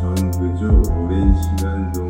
전 그저 오랜 시간 동안